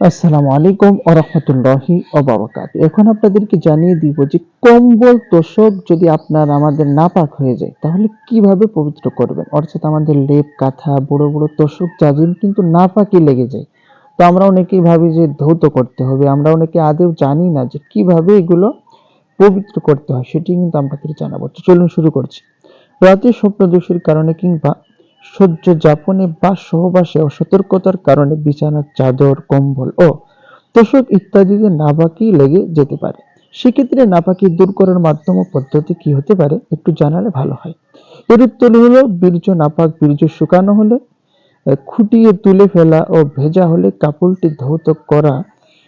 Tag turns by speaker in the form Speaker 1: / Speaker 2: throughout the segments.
Speaker 1: আসসালামু আলাইকুম ওরহমতুল্লাহি ওবারাকাত এখন আপনাদেরকে জানিয়ে দিব যে কম্বল তোষক যদি আপনার আমাদের নাপাক হয়ে যায়, তাহলে কীভাবে পবিত্র করবেন? অর্থাৎ আমাদের লেপ, কাঁথা, বড় বড় তোষক জাজিম কিন্তু নাপাকই লেগে যায়। তো আমরা অনেকেই ভাবি যে ধৌত করতে হবে, আমরা অনেকে আদেও জানি না যে কীভাবে এগুলো পবিত্র করতে হয়, সেটি কিন্তু আপনাদের জানাব। চলুন শুরু করছি। রাতে স্বপ্নদোষের কারণে কিংবা সহ্য যাপনে বা সহবাসে অসতর্কতার কারণে বিছানার চাদর, কম্বল ও তোষক ইত্যাদিতে নাপাকি লেগে যেতে পারে। সেক্ষেত্রে নাপাকি দূর করার মাধ্যম পদ্ধতি কি হতে পারে একটু জানালে ভালো হয়। এর উত্তর হলো বীর্য নাপাক বীর্য শুকানো হলে খুঁটিয়ে তুলে ফেলা ও ভেজা হলে কাপড়টি ধৌত করা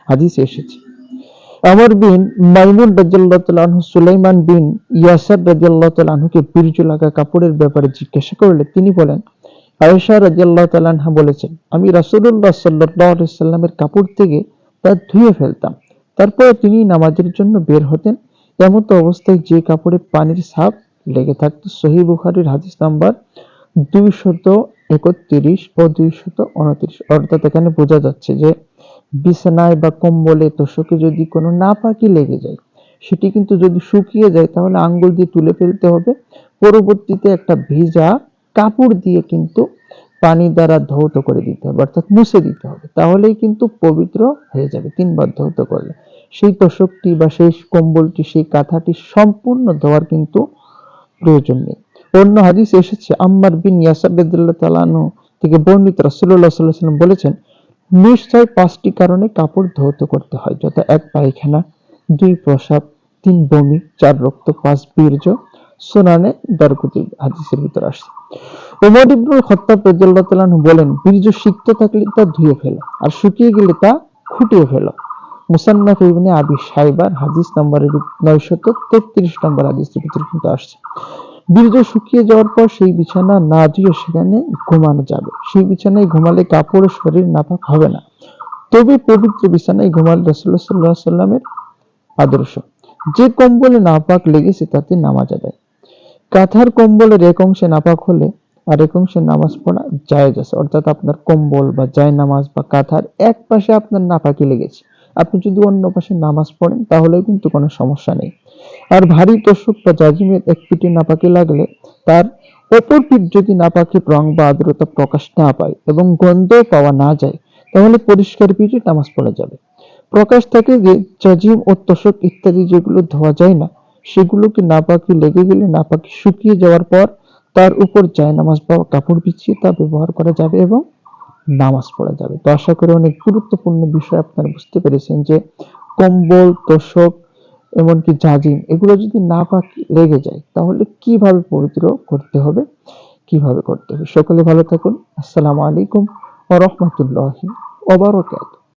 Speaker 1: হাদিসে এসেছে আমর বিন মাইমুন আনহু, সুলাইমান বিন ইয়াসার রাজিয়াল্লাহ আনহুকে বীর্য লাগা কাপড়ের ব্যাপারে জিজ্ঞাসা করলে তিনি বলেন, আয়েশা রাজিয়াল্লাহ আনহা বলেছেন, আমি রাসূলুল্লাহ সাল্লাল্লাহু আলাইহি সাল্লামের কাপড় থেকে তা ধুয়ে ফেলতাম। তারপর তিনি নামাজের জন্য বের হতেন। এমন তো অবস্থায় যে কাপড়ে পানির ছাপ লেগে থাকতো সহি বুখারীর হাদিস নাম্বার দুইশত একত্রিশ ও দুইশত উনত্রিশ। অর্থাৎ এখানে বোঝা যাচ্ছে যে বিছানায় বা কম্বলে তোষকে যদি কোনো নাপাকি লেগে যায়, সেটি কিন্তু যদি শুকিয়ে যায় তাহলে আঙ্গুল দিয়ে তুলে ফেলতে হবে। পরবর্তীতে একটা ভিজা কাপড় দিয়ে কিন্তু পানি দ্বারা ধৌত করে দিতে হবে, অর্থাৎ মুছে দিতে হবে। তাহলেই কিন্তু পবিত্র হয়ে যাবে, তিনবার ধৌত করলে। সেই তোষকটি বা সেই কম্বলটি, সেই কাঁথাটি সম্পূর্ণ ধোয়ার কিন্তু প্রয়োজন নেই। অন্য হাদিস এসেছে, আম্মার বিন ইয়াসার রাদিয়াল্লাহু তাআলা থেকে বর্ণিত রাসূলুল্লাহ সাল্লাল্লাহু আলাইহি বলেছেন নিশ্চয় পাঁচটি কারণে কাপড় ধৌত করতে হয়, যথা এক পায়খানা, দুই প্রসাব, তিন বমি, চার রক্ত, পাঁচ বীর্য, সুনানে দারকুতি হাদিসের ভিতর আসছে। ওমর ইবনুল খত্তাব রাদিয়াল্লাহু বলেন, বীর্য সিক্ত থাকলে তা ধুয়ে ফেলো আর শুকিয়ে গেলে তা খুঁটিয়ে ফেলো। মুসান্নাফ ইবনে আবি সাইবার হাদিস নাম্বার নয়শত তেত্রিশ নম্বর হাদিসের ভিতর কিন্তু আসছে। বীর্য শুকিয়ে যাওয়ার পর সেই বিছানা না ধুয়ে সেখানে ঘুমানো যাবে। সেই বিছানায় ঘুমালে কাপড় ও শরীর নাপাক হবে না। তবে পবিত্র বিছানায় ঘুমালে রাসূলুল্লাহ সাল্লাল্লাহু আলাইহি সাল্লামের আদর্শ। যে কম্বলে নাপাক লেগেছে তাতে নামাজ আদায়। কাঁথার কম্বলের এক অংশে নাপাক হলে আর এক অংশে নামাজ পড়া জায়েজ আছে। অর্থাৎ আপনার কম্বল বা জায় নামাজ বা কাঁথার এক পাশে আপনার নাপাকি লেগেছে। আপনি যদি অন্য পাশে নামাজ পড়েন তাহলে কিন্তু কোনো সমস্যা নেই। আর ভারী তোষক বা জাজিমের এক পিঠে নাপাকি লাগলে তার অপর পিঠ যদি নাপাকি রং বা আর্দ্রতা প্রকাশ না পায় এবং গন্ধ পাওয়া না যায়, তাহলে পরিষ্কার পিঠে নামাজ পড়া যাবে। প্রকাশ থাকে যে জাজিম ও তোষক ইত্যাদি যেগুলো ধোয়া যায় না, সেগুলোকে নাপাকি লেগে গেলে নাপাকি শুকিয়ে যাওয়ার পর তার উপর যায় নামাজ বা কাপড় বিছিয়ে তা ব্যবহার করা যাবে এবং নামাজ পড়া যাবে। তো আশা করি অনেক গুরুত্বপূর্ণ বিষয় আপনারা বুঝতে পেরেছেন যে কম্বল, তোষক এমনকি জাজিম, এগুলো যদি না নাপাকি লেগে যায়, তাহলে কীভাবে পবিত্র করতে হবে? কীভাবে করতে হবে? সকলে ভালো থাকুন। আসসালামু আলাইকুম ওয়া রাহমাতুল্লাহি ওয়া বারাকাতুহু।